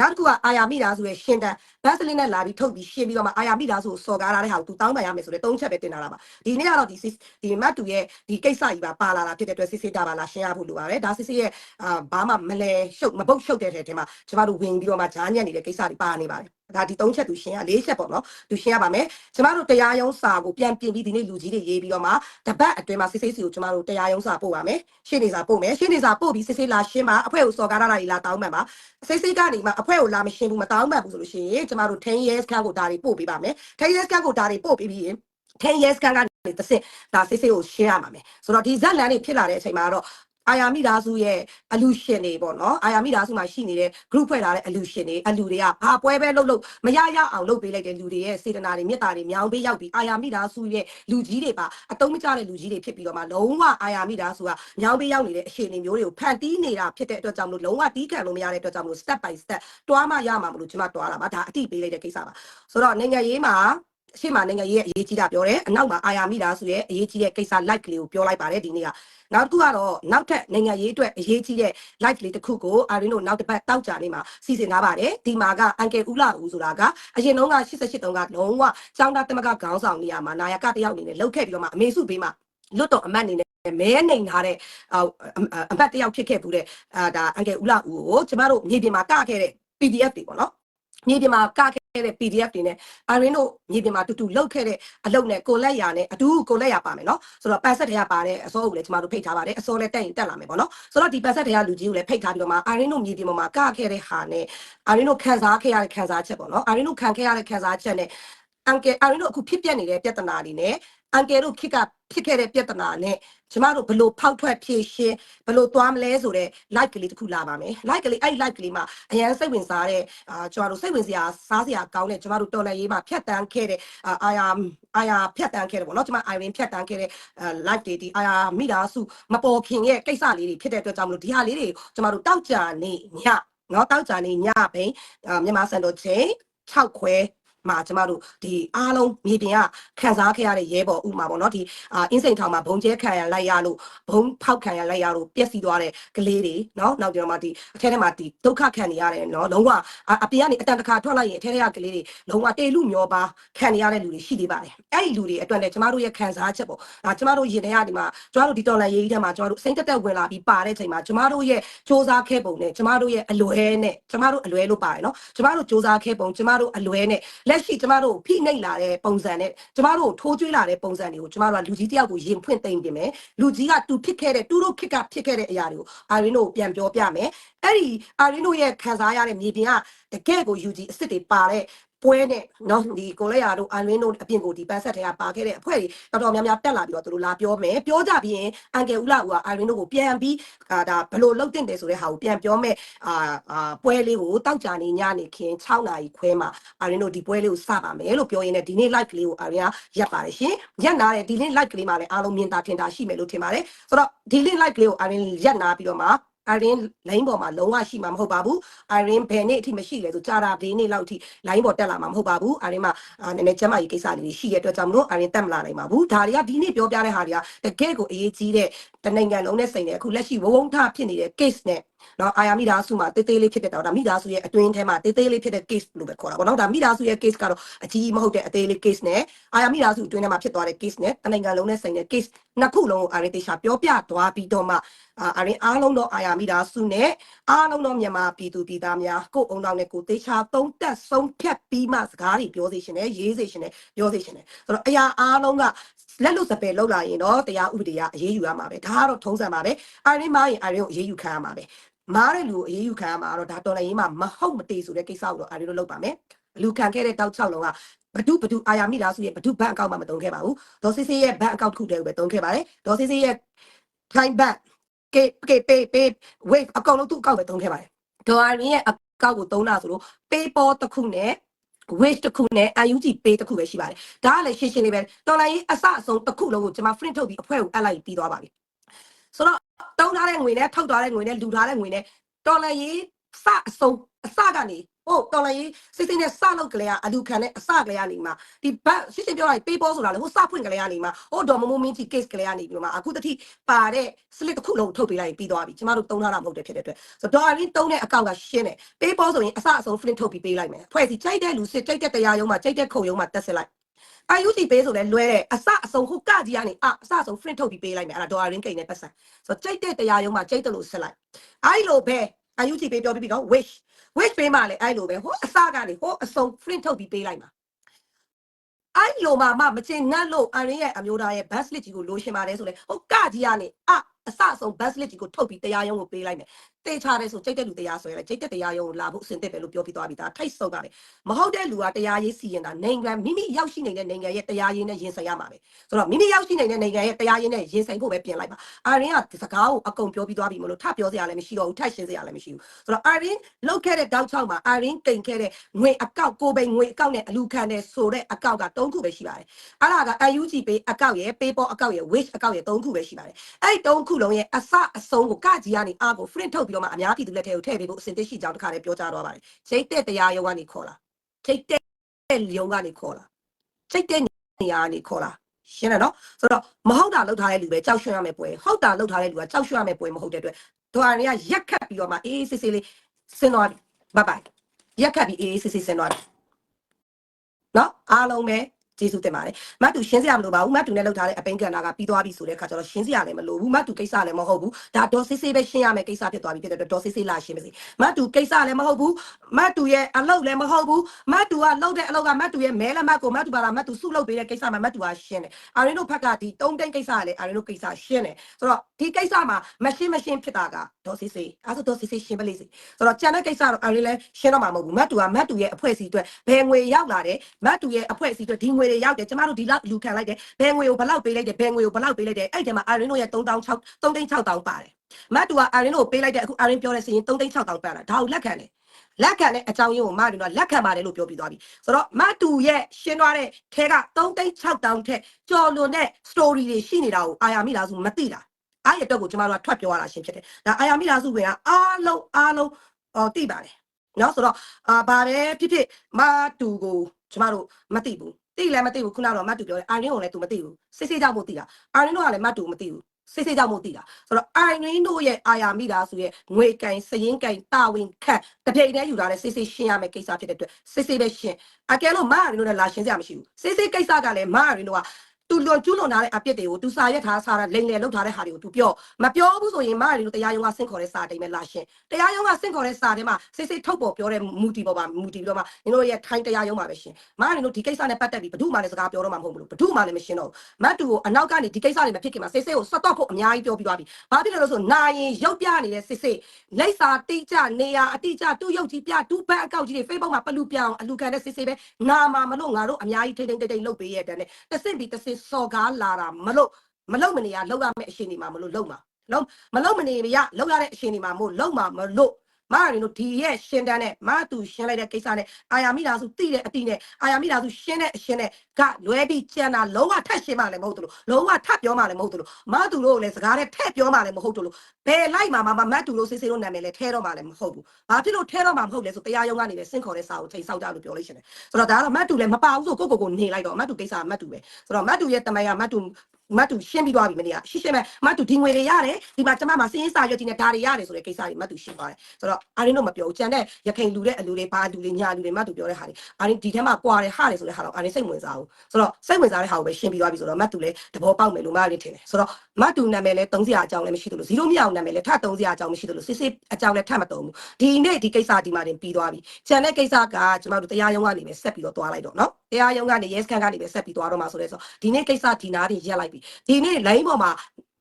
[SPEAKER 2] နောက်တစ်ခုကအာယာမိသားစုရဲ့ရှင်းတန်းဘတ်စလင်းနဲ့လာပြီးထုတ်ပြီးရှင်းပြီးတော့မှအာယာမိသားစုကိုစော်ကားထားတဲ့ဟာကိုသူတောင်းပန်ရမယ်ဆိုတဲ့သုံးချက်ပဲတင်လာတာပါဒီနေ့ကတော့ဒီဒီမတ်တူရဲ့ဒီကိစ္စကြီးပါပါလာတာဖြစ်တဲ့အတွက်စစ်စစ်တာပါလာရှင်းရဖို့လိုပါတယ်ဒါစစ်စစ်ရဲ့အာဘာမှမလဲရှုပ်မပုတ်ရှုပ်တဲ့ထဲမှာကျမတို့ဝင်ပြီးတော့မှဂျားညက်နေတဲ့ကိစ္စတွေပါနေပါတယ်ဒါဒီ၃ချက်သူရှင်းရ၄ချက်ပေါ့နော်သူရှင်းရပါမယ်ကျမတို့တရားရုံးစာကိုပြန်ပြင်ပြီးဒီနေ့လူကြီးတွေရေးပြီးတော့မှတပတ်အတွင်းမှာစစ်စစ်စီကိုကျမတို့တရားရုံးစာပို့ပါမယ်ရှင်းနေစာပို့မယ်ရှင်းနေစာပို့ပြီးစစ်စစ်လာရှင်းပါအဖွဲ့ကိုစော်ကားရတာတွေလာတောင်းမှန်ပါစစ်စစ်ကနေမှအဖွဲ့ကိုလာမရှင်းဘူးမတောင်းမှန်ဘူးဆိုလို့ရှိရင်ကျမတို့10 years ခန့်ကိုဒါတွေပို့ပေးပါမယ်10 years ခန့်ကိုဒါတွေပို့ပေးပြီးရင်10 years ခန့်ကနေတစ်စစ်ဒါစစ်စစ်ကိုရှင်းရမှာမယ်ဆိုတော့ဒီဇက်လန်တွေဖြစ်လာတဲ့အချိန်မှာတော့ အာယာမိသားစုရဲ့အလူရှင်တွေပေါ့နော်အာယာမိသားစုမှာရှိနေတဲ့ group ဖွဲ့ထားတဲ့အလူရှင်တွေအလူတွေကဘာပွဲပဲလုပ်လို့မရရအောင်လုပ်ပေးလိုက်တဲ့လူတွေရဲ့စေတနာတွေမေတ္တာတွေမြောင်းပေးရောက်ပြီးအာယာမိသားစုရဲ့လူကြီးတွေပါအတုံးမကျတဲ့လူကြီးတွေဖြစ်ပြီးတော့မှလုံးဝအာယာမိသားစုကမြောင်းပေးရောက်နေတဲ့အခြေအနေမျိုးတွေကိုဖန်တီးနေတာဖြစ်တဲ့အတွက်ကြောင့်မလို့လုံးဝတီးခံလို့မရတဲ့အတွက်ကြောင့်မလို့ step by step တွားမှရမှာမလို့ကျွန်မတွားတာပါဒါအတိပေးလိုက်တဲ့ကိစ္စပါဆိုတော့နိုင်ငံရေးမှာ အရှိမနိုင်ငံရေးရဲ့အရေးကြီးတာပြောတယ်အနောက်မှာအာယာမိသားစုရဲ့အရေးကြီးတဲ့ကိစ္စ like ကလေးကိုပြောလိုက်ပါတယ်ဒီနေ့ကနောက်တစ်ခုကတော့နောက်ထပ်နိုင်ငံရေးအတွက်အရေးကြီးတဲ့ like လေးတစ်ခုကိုအာရင်းတို့နောက်တစ်ပတ်တောက်ကြနေမှာစီစဉ်ထားပါတယ်ဒီမှာကအန်ကယ်ဦးလာဦးဆိုတာကအရင်တုန်းက88တုန်းကလုံးဝကျောင်းသားသမဂ္ဂခေါင်းဆောင်နေရာမှာနာယကတယောက်အနေနဲ့လှုပ်ခဲ့ပြီးတော့မှအမေစုပေးမှာလွတ်တော်အမတ်အနေနဲ့မဲနိုင်ထားတဲ့အာအမတ်တယောက်ဖြစ်ခဲ့ဘူးတဲ့အာဒါအန်ကယ်ဦးလာဦးကိုကျမတို့မြေပြင်မှာကခဲ့တဲ့ PDF တွေပေါ့နော်မြေပြင်မှာကခဲ့ တဲ့ PDF တွေနဲ့အာရင်းတို့မြေပြင်မှာတူတူလှုပ်ခဲ့တဲ့အလုပ်နဲ့ကိုလက်ရာနဲ့အတူကိုလက်ရာပါမယ်နော်ဆိုတော့ပန်ဆက်တွေကပါတဲ့အစောကိုလည်းကျမတို့ဖိတ်ထားပါတယ်အစောလည်းတက်ရင်တက်လာမယ်ပေါ့နော်ဆိုတော့ဒီပန်ဆက်တွေကလူကြီးကိုလည်းဖိတ်ထားပြီးတော့မှအာရင်းတို့မြေပြင်ပေါ်မှာကခဲ့တဲ့ဟာနဲ့အာရင်းတို့ခံစားခဲ့ရတဲ့ခံစားချက်ပေါ့နော်အာရင်းတို့ခံခဲ့ရတဲ့ခံစားချက်နဲ့အန်ကယ်အာရင်းတို့အခုဖြစ်ပြနေတဲ့ပြဿနာတွေနဲ့ အန်ကယ်တို့ခစ်ကဖြစ်ခဲ့တဲ့ပြဿနာနဲ့ကျမတို့ဘလို့ဖောက်ထွက်ဖြည့်ရှင်းဘလို့သွားမလဲဆိုတော့ like ကလေးတစ်ခုလာပါမယ် like ကလေးအဲ့ like ကလေးမှာအရန်စိတ်ဝင်စားတဲ့အာကျမတို့စိတ်ဝင်စရာစားစရာကောင်းတဲ့ကျမတို့တော်လှန်ရေးမှာဖြတ်တန်းခဲ့တဲ့အာအာယာအာယာဖြတ်တန်းခဲ့တယ်ပေါ့နော်ကျမ Irene ဖြတ်တန်းခဲ့တဲ့အာ like တွေဒီအာယာမိသားစုမပေါ်ခင်ရဲ့ကိစ္စလေးတွေဖြစ်တဲ့အတွက်ကြောင့်မလို့ဒီဟာလေးတွေကျမတို့တောက်ကြနေညနော်တောက်ကြနေညဘိန်းအာမြန်မာစံတော်ချိန်6ခွဲ မှာကျမတို့ဒီအားလုံးမြေပြင်ကခံစားခဲ့ရတဲ့ရဲဘော်ဥမာပေါ့နော်ဒီအာအင်းစိန်ထောင်မှာဘုံကျဲခံရလိုက်ရလို့ဘုံဖောက်ခံရလိုက်ရလို့ပျက်စီးသွားတဲ့ကလေးတွေနော်နောက်ကျတော့မှဒီအထက်ထဲမှာဒီဒုက္ခခံနေရတယ်နော်လုံးဝအအပြင်ကနေအတန်တခါထွက်လိုက်ရင်အထက်ထဲကကလေးတွေလုံးဝတေလူမျောပါခံနေရတဲ့လူတွေရှိသေးပါတယ်အဲ့ဒီလူတွေအတွက်လည်းကျမတို့ရဲ့ခံစားချက်ပေါ့ဒါကျမတို့ရင်ထဲကဒီမှာကျမတို့ဒီတော်လန်ရေးကြီးထဲမှာကျမတို့စိတ်တက်တက်ဝင်လာပြီးပါတဲ့ချိန်မှာကျမတို့ရဲ့စ조사ခဲ့ပုံနဲ့ကျမတို့ရဲ့အလွဲနဲ့ကျမတို့အလွဲလို့ပါတယ်နော်ကျမတို့စ조사ခဲ့ပုံကျမတို့အလွဲနဲ့လက် ်ရှိကျမတို့ဖိနှိပ်လာတဲ့ပုံစံနဲ့ကျမတို့ထိုးကျွေးလာတဲ့ပုံစံတွေကိုကျမတို့ကလူကြီးတယောက်ကိုရင်ဖွင့်သိမ့်ပြင်မယ်လူကြီးကတူဖြစ်ခဲ့တဲ့တူတို့ခစ်ကဖြစ်ခဲ့တဲ့အရာတွေကိုအာရင်းတို့ပြန်ပြောပြမယ်အဲ့ဒီအာရင်းတို့ရဲ့ခံစားရတဲ့မြေပြင်ကတကယ့်ကိုယူကြည်အစ်စ်တွေပါတဲ့ ပွဲနဲ့နော်ဒီကိုလက်ရာတို့အာရင်းတို့အပြင်ကိုဒီပန်းဆက်တွေကပါခဲ့တဲ့အဖွဲ့တွေတော်တော်များများတက်လာပြီးတော့သူတို့လာပြောမယ်ပြောကြပြီးရင်အန်ကယ်ဦးလာဦးကအာရင်းတို့ကိုပြန်ပြီးအာဒါဘယ်လိုလုပ်တင်တယ်ဆိုတဲ့ဟာကိုပြန်ပြောမယ်အာအာပွဲလေးကိုတောက်ကြနေညနေခင်း6နာရီခွဲမှာအာရင်းတို့ဒီပွဲလေးကိုစပါမယ်လို့ပြောရင်းနဲ့ဒီနေ့ live လေးကိုအာရင်းကရက်ပါတယ်ရှင်ရက်နာတယ်ဒီနေ့ live လေးမှာလည်းအားလုံးမြင်တာထင်တာရှိမယ်လို့ထင်ပါတယ်ဆိုတော့ဒီနေ့ live လေးကိုအာရင်းရက်နာပြီးတော့မှ Irene လိုင်းပေါ်မှာလုံးဝရှိမှာမဟုတ်ပါဘူး Irene ဘယ်နေ့အထိမရှိလဲဆိုကြာတာဒီနေ့လောက်အထိလိုင်းပေါ်တက်လာမှာမဟုတ်ပါဘူး Irene မှာအာနည်းနည်းကျမကြီးကိစ္စလေးတွေရှိရတဲ့အတွက်ကြောင့်မလို့ Irene တက်မလာနိုင်ပါဘူးဒါတွေကဒီနေ့ပြောပြတဲ့ဟာတွေကတကယ့်ကိုအရေးကြီးတဲ့တနိုင်ငံလုံးနဲ့စိန်တဲ့အခုလက်ရှိဝဝုံထဖြစ်နေတဲ့ case နဲ့နော်အာယာမိသားစုမှာတေးသေးလေးဖြစ်တဲ့တော့ဒါမိသားစုရဲ့အတွင်းထဲမှာတေးသေးလေးဖြစ်တဲ့ case လို့ပဲခေါ်တာပေါ့နော်ဒါမိသားစုရဲ့ case ကတော့အကြီးမဟုတ်တဲ့အသေးလေး case နဲ့အာယာမိသားစုအတွင်းထဲမှာဖြစ်သွားတဲ့ case နဲ့တနိုင်ငံလုံးနဲ့စိန်တဲ့ case နှစ်ခုလုံးကိုအာရတေရှာပြောပြသွားပြီးတော့မှအာအာရင်အားလုံးတော့အာယာမိသားစုနဲ့အားလုံးတော့မြန်မာပြည်သူပြည်သားများကိုယ်အုံတော်နဲ့ကိုယ်တေချာသုံးသက်ဆုံးဖြတ်ပြီးမှစကားတွေပြောစေရှင်နဲ့ရေးစေရှင်နဲ့ပြောစေရှင်နဲ့ဆိုတော့အရာအားလုံးက လက်လို့စပယ်လောက်လာရင်တော့တရားဥပဒေကအရေးယူရမှာပဲဒါကတော့ထုံးစံပါပဲအာရင်မားရင်အာရင်ကိုအရေးယူခံရမှာပဲမားတဲ့လူကိုအရေးယူခံရမှာတော့ဒါတော်လည်းရေးမှာမဟုတ်မတေဆိုတဲ့ကိစ္စကိုတော့အာရင်တို့လုပ်ပါမယ်လူခံခဲ့တဲ့တောက်6လုံးကဘဒုဘဒုအာယာမိသားစုရဲ့ဘဒုဘန်အကောင့်မှမတုံးခဲ့ပါဘူးဒေါ်စစ်စစ်ရဲ့ဘန်အကောင့်တစ်ခုတည်းကိုပဲတုံးခဲ့ပါတယ်ဒေါ်စစ်စစ်ရဲ့ client back ကေကေပေပေ wave အကောင်လုံးသူ့အကောင့်ပဲတုံးခဲ့ပါတယ်ဒေါ်အာရင်ရဲ့အကောင့်ကိုတုံးတာဆိုလို့ PayPal တစ်ခုနဲ့ wage တစ်ခုနဲ့ UNG pay တစ်ခုပဲရှိပါတယ်ဒါကလည်းရှင်းရှင်းလေးပဲတော်လိုင်းအစအဆုံးတစ်ခုလုံးကိုကျွန်မ print ထုတ်ပြီးအဖွဲ့ကိုအပ်လိုက်ပြီးသွားပါပြီဆိုတော့တုံးထားတဲ့ငွေနဲ့ထုတ်ထားတဲ့ငွေနဲ့လူထားတဲ့ငွေနဲ့တော်လိုင်းစအဆုံး အစကနေဟုတ်တော်လိုင်းစိတ်စိတ်နဲ့စလုပ်ကြလေအလူခံနဲ့အစကလေးကနေမှဒီဘတ်ရှင်းရှင်းပြောလိုက် PayPal ဆိုတာလေဟိုစဖွင့်ကြလေကနေမှဟိုဒေါ်မမိုးမင်းကြီး case ကလေးကနေပြီးတော့မှအခုတတိပါတဲ့ slip တစ်ခုလုံးထုတ်ပေးလိုက်ပြီးသွားပြီကျမတို့တုံးထားတာမဟုတ်တဲ့ဖြစ်တဲ့အတွက်ဆိုတော့ဒေါ်အရင်းတုံးတဲ့အကောင့်ကရှင်းတယ် PayPal ဆိုရင်အစအဆုံး flint ထုတ်ပြီးပေးလိုက်မယ်ဖွဲ့စီကြိုက်တဲ့လူစစ်ကြိုက်တဲ့တရားရုံးမှာကြိုက်တဲ့ခုံရုံးမှာတက်စစ်လိုက်အာယူတီပေးဆိုလဲလွဲတဲ့အစအဆုံးဟိုကကြီးကနေအအစအဆုံး flint ထုတ်ပြီးပေးလိုက်မယ်အဲ့ဒါဒေါ်အရင်းကိန်းနဲ့ပတ်စံဆိုတော့ကြိုက်တဲ့တရားရုံးမှာကြိုက်တယ်လို့စစ်လိုက်အဲ့လိုပဲအယူကြည့်ပေးပြောပြီးပြီနော် wish wish ပေးမှလည်းအဲ့လိုပဲဟိုအစကနေဟိုအစုံ print ထုတ်ပြီးပေးလိုက်မှာအဲ့လိုမှမမချင်နှက်လို့အရင်ရဲ့အမျိုးသားရဲ့ bus list ကြီးကိုလိုရှင်ပါတယ်ဆိုလေဟိုကကြီးကနေအ အစအဆုံး bus list ကြီးကိုထုတ်ပြီးတရားရုံးကိုပေးလိုက်မယ်တေချာတယ်ဆိုကြိတ်တဲ့လူတရားဆွဲလိုက်ကြိတ်တဲ့တရားရုံးကိုလာဖို့အဆင်သင့်ပဲလို့ပြောပြီးသွားပြီဒါထိတ်ဆုံးပါတယ်မဟုတ်တဲ့လူကတရားရေးစီရင်တာနိုင်ငံမိမိရောက်ရှိနေတဲ့နိုင်ငံရဲ့တရားရေးနဲ့ရင်ဆိုင်ရမှာပဲဆိုတော့မိမိရောက်ရှိနေတဲ့နိုင်ငံရဲ့တရားရေးနဲ့ရင်ဆိုင်ဖို့ပဲပြင်လိုက်ပါအာရင်ကစကားကိုအကုန်ပြောပြီးသွားပြီမလို့ထပ်ပြောစရာလည်းမရှိတော့ဘူးထပ်ရှင်းစရာလည်းမရှိဘူးဆိုတော့အာရင်လောက်ခဲ့တဲ့တောက်ချောက်မှာအာရင်ကိန်ခဲ့တဲ့ငွေအကောက်ကိုပိန်ငွေအကောက်နဲ့အလူခံတဲ့ဆိုတဲ့အကောက်က၃ခုပဲရှိပါတယ်အဲ့ဒါက UNG ပေးအကောက်ရဲ့ PayPal အကောက်ရဲ့ Wish အကောက်ရဲ့၃ခုပဲရှိပါတယ်အဲ့ဒီ၃ခုလုံးရဲ့အစအဆုံးကိုကကြီးကနေအားကို print ထုတ်ပြီးတော့မှအများပြည်သူလက်ထဲကိုထည့်ပေးဖို့အစဉ်သင့်ရှိကြောင်းတစ်ခါလေးပြောကြားသွားပါတယ်ချိန်တဲ့တရားရုံးကနေခေါ်လာချိန်တဲ့ရုံးကနေခေါ်လာချိန်တဲ့နေရာကနေခေါ်လာရှင်းတယ်နော်ဆိုတော့မဟုတ်တာလောက်ထားတဲ့လူပဲကြောက်ရွံ့ရမယ်ပွဲဟုတ်တာလောက်ထားတဲ့လူကကြောက်ရွံ့ရမယ်ပွဲမဟုတ်တဲ့အတွက်ဒွါရီကရက်ခတ်ပြီးတော့မှအေးအေးဆေးဆေးလေးဆင်းသွားပြီဘိုင်ဘိုင်ရက်ခတ်ပြီးအေးအေးဆေးဆေးဆင်းသွားပြီနော်အားလုံးပဲ ကျေးဇူးတင်ပါတယ်မတ်တူရှင်းစရာမလိုပါဘူးမတ်တူနဲ့လောက်ထားတဲ့အပိန်ကန်နာကပြီးသွားပြီဆိုတဲ့အခါကျတော့ရှင်းစရာလည်းမလိုဘူးမတ်တူကိစ္စလည်းမဟုတ်ဘူးဒါဒေါ်ဆေးဆေးပဲရှင်းရမယ်ကိစ္စဖြစ်သွားပြီဖြစ်တဲ့အတွက်ဒေါ်ဆေးဆေးလာရှင်းပါစေမတ်တူကိစ္စလည်းမဟုတ်ဘူးမတ်တူရဲ့အလုပ်လည်းမဟုတ်ဘူးမတ်တူကလုပ်တဲ့အလုပ်ကမတ်တူရဲ့မဲလက်မတ်ကိုမတ်တူပါလာမတ်တူစုလုပ်ပေးတဲ့ကိစ္စမှာမတ်တူကရှင်းတယ်အာရင်းတို့ဘက်ကဒီတုံးတိန်ကိစ္စကလည်းအာရင်းတို့ကိစ္စရှင်းတယ်ဆိုတော့ဒီကိစ္စမှာမရှင်းမရှင်းဖြစ်တာကဒေါ်ဆေးဆေးအဲဆိုဒေါ်ဆေးဆေးရှင်းပလေးစေဆိုတော့ကျန်တဲ့ကိစ္စတော့အာရင်းလည်းရှင်းတော့မှာမဟုတ်ဘူးမတ်တူကမတ်တူရဲ့အဖွဲ့အစည်းအတွက်ဘယ်ငွေရောက်လာတယ်မတ်တူရဲ့အဖွဲ့အစည်းအတွက်ဒီငွေတွေရောက်တယ်ကျမတို့ဒီလောက်လူခံလိုက်တယ်ဘယ်ငွေကိုဘယ်လောက်ပေးလိုက်တယ်ဘယ်ငွေကိုဘယ်လောက်ပေးလိုက်တယ်အဲ့ဒီမှာအာရင်းတို့ရဲ့3000 3သိန်း6000ပါတယ်မတ်တူကအာရင်းတို့ပေးလိုက်တဲ့အခုအာရင်းပြောတဲ့စီရင်3သိန်း6000ပန်တာဒါကိုလက်ခံတယ်လက်ခံတဲ့အကြောင်းရင်းကိုမတူတော့လက်ခံပါတယ်လို့ပြောပြီးသွားပြီဆိုတော့မတူရဲ့ရှင်းသွားတဲ့ထဲက3သိန်း6000ထက်ကျော်လွန်တဲ့ story တွေရှိနေတာကိုအာယာမိလားစုမသိတာအားရတော့ကိုကျမတို့ကထွက်ပြောရတာရှင်းဖြစ်တယ်ဒါအာယာမိလားစုကအားလုံးအားလုံးဟောသိပါတယ်နော်ဆိုတော့အာဗာပဲဖြစ်ဖြစ်မတူကိုကျမတို့မသိဘူး သိလည်းမသိဘူးခုနကတော့မတူပြောတယ်အာရင်းကိုလည်း तू မသိဘူးစစ်စစ်ကြောက်မို့သိတာအာရင်းတို့ကလည်းမတူမသိဘူးစစ်စစ်ကြောက်မို့သိတာဆိုတော့အာရင်းတို့ရဲ့အာယာမိသားစုရဲ့ငွေကင်စရင်ကင်တာဝန်ခတ်တပြိုင်တည်းယူထားတဲ့စစ်စစ်ရှင်းရမယ့်ကိစ္စဖြစ်တဲ့အတွက်စစ်စစ်ပဲရှင်းအကဲလို့မရင်းတို့လည်းလာရှင်းစရာမရှိဘူးစစ်စစ်ကိစ္စကလည်းမရင်းတို့က တူလွန်ကျူးလွန်ထားတဲ့အပြစ်တွေကိုသူစာရက်ထားစားတာလိန်လေလောက်ထားတဲ့ဟာတွေကိုသူပြောမပြောဘူးဆိုရင်မရင်းတို့တရားရုံးကဆင့်ခေါ်တဲ့စာတိမ်ပဲလာရှင်းတရားရုံးကဆင့်ခေါ်တဲ့စာထဲမှာစစ်စစ်ထုတ်ပေါ်ပြောတဲ့မူတီပေါ်မှာမူတီပြီးတော့မှညီတို့ရဲ့ထိုင်းတရားရုံးမှာပဲရှင်းမရင်းတို့ဒီကိစ္စနဲ့ပတ်သက်ပြီးဘယ်သူမှလည်းစကားပြောတော့မှာမဟုတ်ဘူးလို့ဘယ်သူမှလည်းမရှင်းတော့ဘူးမတ်တူကိုအနောက်ကနေဒီကိစ္စတွေမဖြစ်ခင်မှာစစ်စစ်ကိုဆက်တော့ဖို့အများကြီးပြောပြီးသွားပြီဘာဖြစ်လဲလို့ဆိုနာရင်ရုပ်ပြနေတဲ့စစ်စစ်လိပ်စာတိကျနေရာအတိကျတူရုပ်ကြီးပြတူဘက်အကောက်ကြီးတွေ Facebook မှာပလူပြောင်းအလူခံတဲ့စစ်စစ်ပဲနာမှာမလို့ငါတို့အများကြီးထိမ့်ထိမ့်တိတ်တိတ်လုပ်ပေးရတဲ့နဲ့တဆင့်ပြီးတဆင့်စော်ကားလာတာမလို့မလို့မနေရလောက်ရမယ့်အရှင်ဒီမှာမလို့လုံမှာလုံးမလုံမနေရလောက်ရတဲ့အရှင်ဒီမှာမို့လုံမှာမလို့ မရင်းတို့ဒီရဲ့ရှင်းတန်းနဲ့မတူရှင်းလိုက်တဲ့ကိစ္စနဲ့အာယာမိသားစုတိတဲ့အတိနဲ့အာယာမိသားစုရှင်းတဲ့အရှင်းနဲ့ကလွဲပြီးကြံတာလုံးဝထက်ရှင်းမှလည်းမဟုတ်ဘူးလို့လုံးဝထပ်ပြောမှလည်းမဟုတ်ဘူးလို့မတူတို့ကိုလည်းစကားနဲ့ထည့်ပြောမှလည်းမဟုတ်ဘူးလို့ဘယ်လိုက်မှာမမတ်တူတို့စေးစေးတို့နာမည်လည်းထဲတော့မှလည်းမဟုတ်ဘူးဘာဖြစ်လို့ထဲတော့မှမဟုတ်လဲဆိုတရားရုံးကနေပဲစင့်ခေါ်တဲ့စာကိုချိန်ဆောက်ကြလို့ပြောလို့ရှိတယ်ဆိုတော့ဒါကတော့မတ်တူလည်းမပါဘူးဆိုကိုကိုကိုနေလိုက်တော့မတ်တူကိစ္စကမတ်တူပဲဆိုတော့မတ်တူရဲ့တမန်ကမတ်တူ မတ်တူရှင်းပြီးသွားပြီမနေ့ကရှင်းရှင်းပဲမတ်တူဒီငွေတွေရတယ်ဒီမှာကျမမှာစင်းစာရွက်ကြီးနဲ့ဒါတွေရတယ်ဆိုတဲ့ကိစ္စတွေမတ်တူရှင်းသွားတယ်ဆိုတော့အာရင်းတို့မပြောဘူးကြံတဲ့ရခိုင်လူတဲ့အလူတွေဘာလူတွေညာလူတွေမတ်တူပြောတဲ့ဟာတွေအာရင်းဒီထဲမှာကွာတယ်ဟာတယ်ဆိုတဲ့ဟာတော့အာရင်းစိတ်ဝင်စားဘူးဆိုတော့စိတ်ဝင်စားတဲ့ဟာကိုပဲရှင်းပြီးသွားပြီဆိုတော့မတ်တူလည်းတဘောပေါက်မယ်လို့မရင်းထင်တယ်ဆိုတော့မတ်တူနာမည်လည်း300အကြောင်းလည်းမရှိသလို0မြောက်နာမည်လည်းထပ်300အကြောင်းမရှိသလိုစစ်စစ်အကြောင်းလည်းထပ်မတုံဘူးဒီနေ့ဒီကိစ္စဒီမှာတင်ပြီးသွားပြီကြံတဲ့ကိစ္စကကျမတို့တရားရုံးကနေပဲဆက်ပြီးတော့သွားလိုက်တော့နော်တရားရုံးကနေ yes ကန်ကနေပဲဆက်ပြီးသွားတော့မှာဆိုတဲ့ဆိုဒီနေ့ကိစ္စဒီနာတင်ရက်လိုက်ပြီဒီနေ့ line ပေါ်မှာ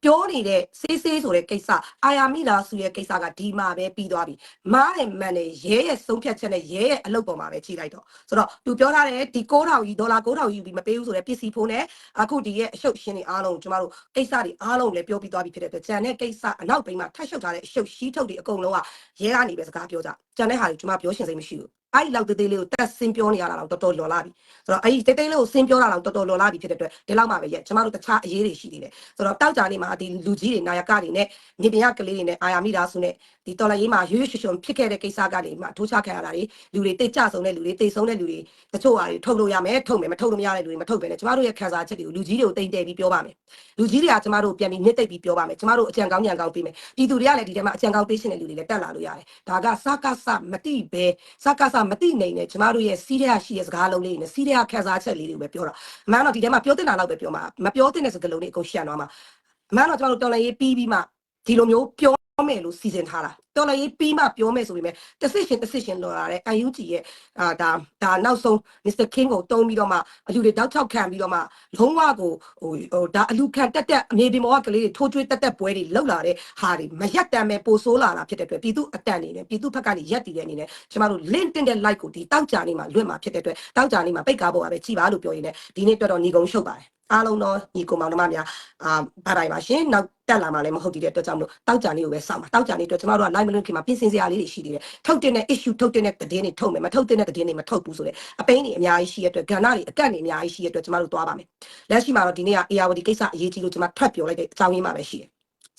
[SPEAKER 2] ပြောနေတဲ့စေးစေးဆိုတဲ့ကိစ္စအာယာမိလာစုရဲ့ကိစ္စကဒီမှာပဲပြီးသွားပြီမားတယ်မှန်တယ်ရဲရဲ့ဆုံးဖြတ်ချက်နဲ့ရဲရဲ့အလုပ်ပေါ်မှာပဲချိန်လိုက်တော့ဆိုတော့သူပြောထားတယ်ဒီ9000ကြီးဒေါ်လာ9000ကြီးယူပြီးမပေးဘူးဆိုတဲ့ပစ္စည်းဖိုးနဲ့အခုဒီရဲ့အရှုပ်ရှင်းတွေအားလုံးကျမတို့ကိစ္စတွေအားလုံးလည်းပြောပြီးသွားပြီဖြစ်တဲ့အတွက်ဂျန်တဲ့ကိစ္စအနောက်ဘိမ်းမှာထပ်ရှုပ်ထားတဲ့အရှုပ်ရှီးထုတ်တွေအကုန်လုံးကရဲကနေပဲစကားပြောကြဂျန်တဲ့ဟာတွေကျမပြောရှင်စိတ်မရှိဘူး အဲ့ဒီလောက်တေးသေးလေးကိုတက်ဆင်းပြောနေရတာတော့တော်တော်လော်လာပြီဆိုတော့အဲ့ဒီတေးသေးလေးကိုဆင်းပြောတာတော့တော်တော်လော်လာပြီဖြစ်တဲ့အတွက်ဒီလောက်မှပဲရက်ကျမတို့တခြားအရေးတွေရှိသေးတယ်ဆိုတော့တောက်ကြနေမှာဒီလူကြီးတွေနာယကတွေနဲ့မြေပြင်ကကလေးတွေနဲ့အာယာမိသားစုနဲ့ဒီတော်လိုင်းရေးမှာရွရွရွှွှွဖြစ်ခဲ့တဲ့ကိစ္စကနေမှထိုးချခံရတာတွေလူတွေတိတ်ကြဆုံးတဲ့လူတွေတိတ်ဆုံးတဲ့လူတွေတချို့ဟာတွေထုတ်လို့ရမယ်ထုတ်မယ်မထုတ်လို့မရတဲ့လူတွေမထုတ်ပဲနဲ့ကျမတို့ရဲ့ခံစားချက်တွေကိုလူကြီးတွေကိုတိတ်တဲပြီးပြောပါမယ်လူကြီးတွေကကျမတို့ပြန်ပြီးနစ်သိပ်ပြီးပြောပါမယ်ကျမတို့အကြံကောင်းညံကောင်းပေးမယ်ပြည်သူတွေကလည်းဒီထဲမှာအကြံကောင်းပေးရှင်တဲ့လူတွေလည်းတက်လာလို့ရတယ်ဒါကစကားစမတိပဲစကားစမတိနေနဲ့ကျမတို့ရဲ့စီးရဲရှိရဲ့စကားလုံးလေးနဲ့စီးရဲခံစားချက်လေးတွေကိုပဲပြောတာအမှန်တော့ဒီထဲမှာပြောတင်တာတော့ပဲပြောမှာမပြောတင်တဲ့စကားလုံးတွေအကုန်ရှံသွားမှာအမှန်တော့ကျမတို့တော်လည်းရေးပြီးပြီးမှဒီလိုမျိုးပြောမယ်လို့စီစဉ်ထားတာ တော်လည်းပြီးမှပြောမယ်ဆိုပေမဲ့ decision decision လော်လာတဲ့ UNG ရဲ့အာဒါဒါနောက်ဆုံး Mr. King ကိုတုံးပြီးတော့မှအလူတွေတောက်ချောက်ခံပြီးတော့မှလုံးဝကိုဟိုဟိုဒါအလူခံတက်တက်အမေဒီမောကကလေးတွေထိုးကျွေးတက်တက်ပွဲတွေလောက်လာတဲ့ဟာတွေမရက်တမ်းပဲပိုဆိုးလာတာဖြစ်တဲ့အတွက်ပြည်သူအတန်နေတယ်ပြည်သူဘက်ကနေရက်တည်တဲ့အနေနဲ့ကျမတို့ link တင်တဲ့ like ကိုဒီတောက်ကြနေမှာလွတ်မှာဖြစ်တဲ့အတွက်တောက်ကြနေမှာပိတ်ကားပေါ်ပါပဲကြည်ပါလို့ပြောရင်းနဲ့ဒီနေ့တော်တော်ညီကုန်းရှုပ်ပါတယ် အားလုံးတော့ညီကုန်းမောင်နှမများအာဗါတိုင်းပါရှင်နောက်တက်လာမှလည်းမဟုတ်တည်တဲ့အတွက်ကြောင့်မလို့တောက်ကြနေကိုပဲစောင့်ပါတောက်ကြနေအတွက်ကျမတို့က live မလို့ခင်မှာပြင်ဆင်စရာလေးတွေရှိသေးတယ်ထုတ်တင်တဲ့ issue ထုတ်တင်တဲ့သတင်းတွေထုတ်မယ်မထုတ်တင်တဲ့သတင်းတွေမထုတ်ဘူးဆိုတဲ့အပိန်းတွေအများကြီးရှိရတဲ့အတွက်ကဏ္ဍတွေအကန့်တွေအများကြီးရှိရတဲ့အတွက်ကျမတို့သွားပါမယ်လက်ရှိမှာတော့ဒီနေ့က ARD ကိစ္စအရေးကြီးလို့ကျမထပ်ပြောလိုက်တဲ့အကြောင်းရင်းမှာပဲရှိတယ်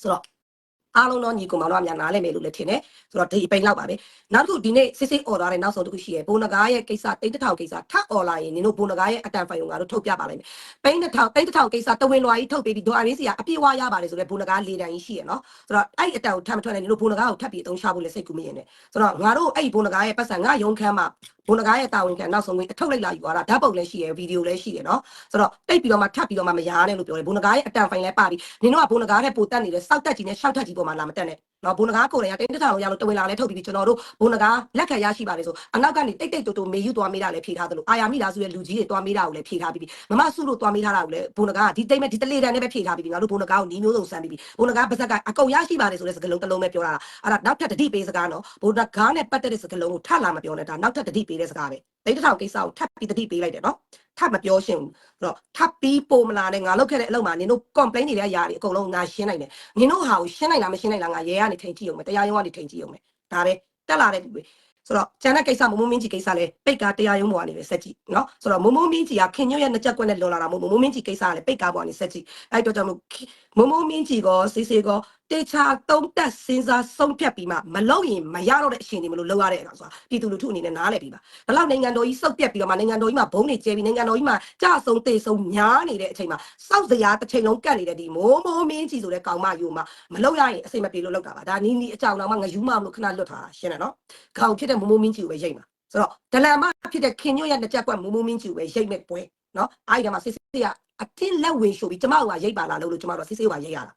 [SPEAKER 2] ဆိုတော့ အားလုံးတော့ညီကောင်မတို့အများနားလည်မယ်လို့လည်းထင်တယ်ဆိုတော့ဒီအပိန်းလောက်ပါပဲနောက်တစ်ခုဒီနေ့စစ်စစ် order တဲ့နောက်ဆုံးတစ်ခုရှိရယ်ဘုံနဂါရဲ့ကိစ္စတိတ်တထောင်ကိစ္စထပ် order ရင်နင်တို့ဘုံနဂါရဲ့အတန်ဖိုင်ကိုငါတို့ထုတ်ပြပါလိမ့်မယ်ပိန်းတစ်ထောင်တိတ်တထောင်ကိစ္စတဝင်းလွာကြီးထုတ်ပြီးဒေါ်အရင်းစီကအပြည့်ဝရပါတယ်ဆိုတော့ဘုံနဂါလေးတန်ကြီးရှိရယ်နော်ဆိုတော့အဲ့အတန်ကိုထပ်မထွက်နဲ့နင်တို့ဘုံနဂါကိုထပ်ပြီးအသုံးချဖို့လည်းစိတ်ကူးမရင်နဲ့ဆိုတော့ငါတို့အဲ့ဘုံနဂါရဲ့ပတ်စံငါရုံခမ်းမှာဘုံနဂါရဲ့တာဝန်ခံနောက်ဆုံးဝင်အထုတ်လိုက်လာယူသွားတာဓာတ်ပုံလည်းရှိရယ်ဗီဒီယိုလည်းရှိရယ်နော်ဆိုတော့တိတ်ပြီးတော့မှထပ်ပြီးတော့မှမရားနဲ့လို့ပြောတယ်ဘုံနဂါရဲ့အတန်ဖိုင်လည်းပါပြီးနင်တို့ကဘုံနဂါနဲ့ပိုတက်နေတဲ့စောက်တက်ကြီးနဲ့ရှောက်တက်ကြီးပေါ်မှာလာမတက်နဲ့ နော်ဘုံနဂါကိုယ်တိုင်ကတိတ်တထောင်ရလို့တဝင်းလာလည်းထုတ်ပြီးကျွန်တော်တို့ဘုံနဂါလက်ခံရရှိပါတယ်ဆိုအနောက်ကနေတိတ်တိတ်တူတူမေယူသွားမိတာလည်းဖြေထားသလိုအာယာမိသားစုရဲ့လူကြီးတွေသွားမိတာကိုလည်းဖြေထားပြီးပြီမမဆုလို့သွားမိထားတာကိုလည်းဘုံနဂါကဒီတိတ်မဲ့ဒီတလေတန်နဲ့ပဲဖြေထားပြီးပြီငါတို့ဘုံနဂါကိုနီးမျိုးစုံစမ်းပြီးပြီဘုံနဂါပါဇက်ကအကုန်ရရှိပါတယ်ဆိုတဲ့စကားလုံးတစ်လုံးပဲပြောတာအဲ့ဒါနောက်ထပ်တတိပေးစကားနော်ဘုံနဂါနဲ့ပတ်သက်တဲ့စကားလုံးကိုထပ်လာမပြောနဲ့ဒါနောက်ထပ်တတိပေးတဲ့စကားပဲတိတ်တထောင်ကိစ္စကိုထပ်ပြီးတတိပေးလိုက်တယ်နော်ထပ်မပြောရှင်းဘူးအဲ့တော့ထပ်ပြီးပိုမလာနဲ့ငါလုပ်ခဲ့တဲ့အလုပ်မှာနင်တို့ complain တွေတဲ့အရာတွေအကုန်လုံးငါရှင်းနိုင်တယ်နင်တို့ဟာကိုရှင်းနိုင်လားမရှင်းနိုင်လားငါရဲကနေထိန်ကြည့်အောင်မယ်တရားရုံးကနေထိန်ကြည့်အောင်မယ်ဒါပဲတက်လာတဲ့လူတွေဆိုတော့ကျန်တဲ့ကိစ္စမမိုးမင်းကြီးကိစ္စလည်းပိတ်ကားတရားရုံးပေါ်ကနေပဲဆက်ကြည့်နော်ဆိုတော့မမိုးမင်းကြီးကခင်ညွတ်ရဲ့နှစ်ချက်ကွက်နဲ့လွန်လာတာမဟုတ်ဘူးမမိုးမင်းကြီးကိစ္စကလည်းပိတ်ကားပေါ်ကနေဆက်ကြည့်အဲ့တော့ကြောင့် မမိုးမင်းကြီးကောစေးစေးကောတေချာတုံးတက်စဉ်းစားဆုံးဖြတ်ပြီးမှမလုပ်ရင်မရတော့တဲ့အရှင်တွေမလို့လုပ်ရတဲ့အခါဆိုတာပြည်သူလူထုအနေနဲ့နားလည်ပြီးပါဘလောက်နိုင်ငံတော်ကြီးစုပ်ပြက်ပြီးတော့မှနိုင်ငံတော်ကြီးမှာဘုံတွေကျဲပြီးနိုင်ငံတော်ကြီးမှာကြဆုံတေဆုံညားနေတဲ့အချိန်မှာစောက်စရာတစ်ချိန်လုံးကတ်နေတဲ့ဒီမိုးမိုးမင်းကြီးဆိုတဲ့ကောင်မယူမှာမလုပ်ရရင်အစိမ့်မပြေလို့လုပ်တာပါဒါနီးနီးအကြောင်းတော့မှငယူမမလို့ခဏလွတ်ထားတာရှင်းတယ်နော်ခေါင်ဖြစ်တဲ့မိုးမိုးမင်းကြီးကိုပဲရိတ်မှာဆိုတော့ဒလန်မဖြစ်တဲ့ခင်ညွတ်ရဲ့နှစ်ချက်ကွက်မိုးမိုးမင်းကြီးကိုပဲရိတ်မဲ့ပွဲနော်အဲ့ဒီမှာစစ်စစ် ကအတင်းလက်ဝင်ရှို့ပြီးကျမတို့ကရိတ်ပါလားလို့လို့ကျမတို့ကစစ်စစ်ကရိတ်ရတာ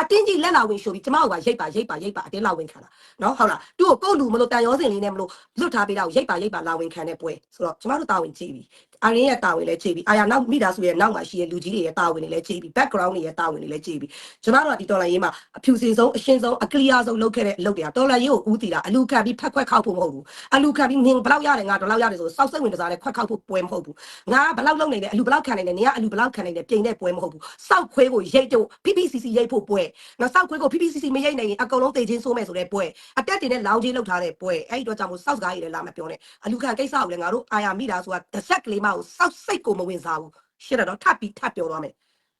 [SPEAKER 2] အတင်းကြီးလက်လာဝင်ရှို့ပြီးကျမတို့ကရိတ်ပါရိတ်ပါရိတ်ပါအတင်းလာဝင်ခံတာနော်ဟုတ်လားသူ့ကိုကိုယ့်လူမလို့တန်ရောစင်လေးနဲ့မလို့လွတ်ထားပေးတာကိုရိတ်ပါရိတ်ပါလာဝင်ခံတဲ့ပွဲဆိုတော့ကျမတို့တာဝန်ကြည့်ပြီ အာရင်းရဲ့တာဝန်လည်းကြည့်ပြီအာရနောက်မိသားစုရဲ့နောက်မှာရှိတဲ့လူကြီးတွေရဲ့တာဝန်တွေလည်းကြည့်ပြီ background တွေရဲ့တာဝန်တွေလည်းကြည့်ပြီကျမတို့ကဒီတော်လိုင်းရေးမှာအဖြူစင်ဆုံးအရှင်းဆုံးအကလီယာဆုံးလုပ်ခဲ့တဲ့အလုပ်တွေကတော်လိုင်းရေးကိုဦးတည်တာအလူခံပြီးဖက်ခွက်ခောက်ဖို့မဟုတ်ဘူးအလူခံပြီးနင်ဘလောက်ရတယ်ငါဘလောက်ရတယ်ဆိုစောက်စိတ်ဝင်တစားနဲ့ခွက်ခောက်ဖို့ပွဲမဟုတ်ဘူးငါဘလောက်လုပ်နေတယ်အလူဘလောက်ခံနေတယ်နေကအလူဘလောက်ခံနေတယ်ပြင်တဲ့ပွဲမဟုတ်ဘူးစောက်ခွေးကိုရိတ်တော့ PPCC ရိတ်ဖို့ပွဲနော်စောက်ခွေးကို PPCC မရိတ်နိုင်ရင်အကုန်လုံးတေချင်းဆိုးမယ်ဆိုတဲ့ပွဲအတက်တင်နဲ့လောင်းချင်းလောက်ထားတဲ့ပွဲအဲ့ဒီတော့ကြောင့်မို့စောက်စကားကြီးလည်းလာမပြောနဲ့အလူခံကိစ္စကိုလည်းငါတို့အာယာမိတာဆိုတာတစ်ဆက်ကလေးမကိုစောက်စိတ်ကိုမဝင်စားဘူးရှင်းတယ်တော့ထပ်ပြီးထပ်ပြောသွားမယ်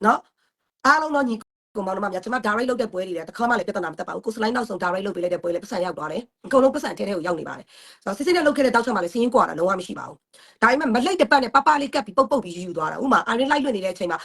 [SPEAKER 2] နော်အားလုံးတော့ညီကိုမောင်တို့မများကျွန်မ direct လုပ်တဲ့ပွဲတွေလည်းတစ်ခါမှလည်းပြဿနာမတက်ပါဘူးကိုစလိုင်းနောက်ဆုံး direct လုပ်ပေးလိုက်တဲ့ပွဲလည်းပတ်စံရောက်သွားတယ်အကုန်လုံးပတ်စံထဲထဲကိုရောက်နေပါတယ်ဆိုတော့စစ်စစ်နဲ့လုပ်ခဲ့တဲ့တောက်ချက်မှလည်းစင်းရင်ကွာတာလုံးဝမရှိပါဘူးဒါပေမဲ့မလိတ်တပတ်နဲ့ပပလေးကပ်ပြီးပုတ်ပုတ်ပြီးယူယူသွားတာဥမာအရင်လိုက်လွတ်နေတဲ့အချိန်မှာ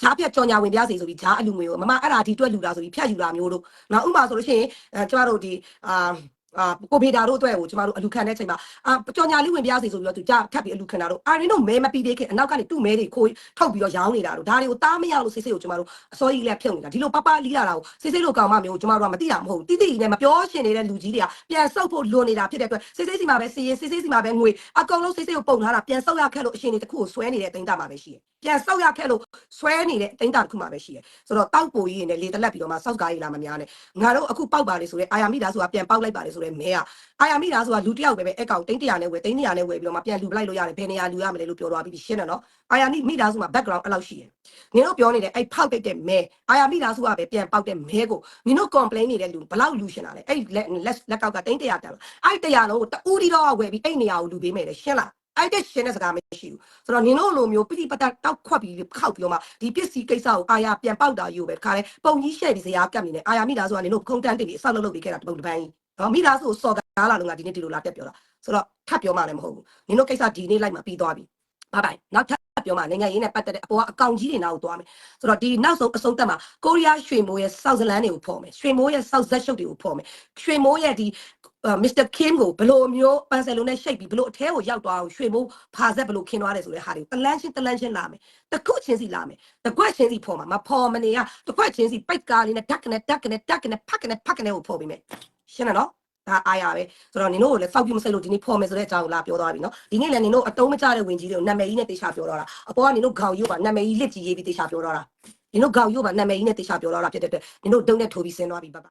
[SPEAKER 2] ဈားပြတ်ကြော်ညာဝင်ပြစီဆိုပြီးဈားအလူငွေကိုမမအဲ့ဒါဒီတွက်လူတာဆိုပြီးဖြတ်ယူတာမျိုးလို့နော်ဥပမာဆိုလို့ရှိရင်အဲကျမတို့ဒီအာ အာကိုဖေတာတို့အတွက်ကိုကျမတို့အလူခံတဲ့အချိန်မှာအာကြော်ညာလူဝင်ပြစီဆိုပြီးတော့သူကြထပ်ပြီးအလူခံတာတို့အာရင်းတို့မဲမပြီးသေးခင်အနောက်ကနေသူ့မဲတွေခိုးထုတ်ပြီးတော့ရောင်းနေတာတို့ဒါတွေကိုတားမရလို့စိတ်စိတ်ကိုကျမတို့အစောကြီးလည်းဖြုတ်နေတာဒီလိုပပလီးလာတာကိုစိတ်စိတ်လိုကောင်မမျိုးကျမတို့ကမသိတာမဟုတ်ဘူးတိတိနဲ့မပြောရှင်နေတဲ့လူကြီးတွေကပြန်ဆုပ်ဖို့လွန်နေတာဖြစ်တဲ့အတွက်စိတ်စိတ်စီမှာပဲစီရင်စိတ်စိတ်စီမှာပဲငွေအကုန်လုံးစိတ်စိတ်ကိုပုံထားတာပြန်ဆုပ်ရခက်လို့အရှင်တွေတစ်ခုကိုဆွဲနေတဲ့အတိုင်းတာမှာပဲရှိတယ်ပြန်ဆုပ်ရခက်လို့ဆွဲနေတဲ့အတိုင်းတာတစ်ခုမှာပဲရှိတယ်ဆိုတော့တောက်ပိုကြီးနဲ့လေတလက်ပြီးတော့မှစောက်ကားကြီးလာမများနဲ့ငါတို့အခုပေါက်ပါလေဆိုရဲအာယာမိသားစုကပြန်ပေါက်လိုက်ပါလေဆိုရဲမဲကအာယာမိသားစုကလူတစ်ယောက်ပဲပဲအကောင်တင်းတရာနဲ့ဝယ်တင်းတရာနဲ့ဝယ်ပြီးတော့မှပြန်လူပလိုက်လို့ရတယ်ဘယ်နေရာလူရမလဲလို့ပြောသွားပြီးရှင်းတယ်နော်အာယာမိမိသားစုမှာ background အဲ့လောက်ရှိတယ်ငင်းတို့ပြောနေတဲ့အဲ့ဖောက်တိတ်တဲ့မဲအာယာမိသားစုကပဲပြန်ပေါက်တဲ့မဲကိုငင်းတို့ complain နေတဲ့လူဘယ်လောက်လူရှင်လာလဲအဲ့လက်လက်လက်ကောက်ကတင်းတရာတက်လာအဲ့တရာလုံးကိုတူဒီတော့ဝယ်ပြီးအဲ့နေရာကိုလူပေးမယ်လေရှင်းလားအဲ့တဲ့ရှင်းတဲ့စကားမရှိဘူးဆိုတော့နင်တို့လိုမျိုးပိဋိပတ်တောက်ခွက်ပြီးခောက်ပြီးတော့မှဒီပစ္စည်းကိစ္စကိုအာရပြန်ပေါက်တာယူပဲခါလဲပုံကြီးရှဲ့ပြီးစရာကပ်နေတယ်အာရမိသားစုကနင်တို့ခုံတန်းတင်ပြီးအဆောက်လုပ်လုပ်ပြီးခဲ့တာတပုတ်တစ်ပန်းကြီး နော်မိသားစုကိုစော်ကားလာလို့ငါဒီနေ့ဒီလိုလာတက်ပြောတာဆိုတော့ထပ်ပြောမှလည်းမဟုတ်ဘူးနင်တို့ကိစ္စဒီနေ့လိုက်မှပြီးသွားပြီဘိုင်ဘိုင်နောက်ထပ်ပြောမှနိုင်ငံရေးနဲ့ပတ်သက်တဲ့အပေါ်ကအကောင်ကြီးတွေနောက်ကိုသွားမယ်ဆိုတော့ဒီနောက်ဆုံးအဆုံးသက်မှာကိုရီးယားရွှေမိုးရဲ့စောက်ဇလန်းတွေကိုဖော်မယ်ရွှေမိုးရဲ့စောက်ဇက်ရှုပ်တွေကိုဖော်မယ်ရွှေမိုးရဲ့ဒီမစ္စတာကင်းကိုဘလို့မျိုးပန်ဆယ်လုံးနဲ့ရှိတ်ပြီးဘလို့အထဲကိုရောက်သွားအောင်ရွှေမိုးဖာဆက်ဘလို့ခင်းသွားတယ်ဆိုတဲ့ဟာတွေကိုတလန်းချင်းတလန်းချင်းလာမယ်တခုချင်းစီလာမယ်တကွက်ချင်းစီဖော်မှာမဖော်မနေရတကွက်ချင်းစီပိတ်ကားလေးနဲ့ဓာတ်ကနေဓာတ်ကနေဓာတ်ကနေဖက်ကနေဖက်ကနေကိုဖော်ပြီးမယ် ရှင်းတယ်နော်ဒါအားရပဲဆိုတော့နင်တို့ကိုလည်းစောက်ပြမစိတ်လို့ဒီနေ့ဖော်မယ်ဆိုတဲ့အကြောင်းကိုလာပြောသွားပြီနော်ဒီနေ့လည်းနင်တို့အတုံးမကျတဲ့ဝင်ကြီးတွေကိုနာမည်ကြီးနဲ့တေချာပြောတော့တာအပေါ်ကနင်တို့ခေါင်ရုပ်ပါနာမည်ကြီးလစ်ကြီးရေးပြီးတေချာပြောတော့တာနင်တို့ခေါင်ရုပ်ပါနာမည်ကြီးနဲ့တေချာပြောတော့တာဖြစ်တဲ့အတွက်နင်တို့ဒုံနဲ့ထိုးပြီးဆင်းသွားပြီပတ်ပါ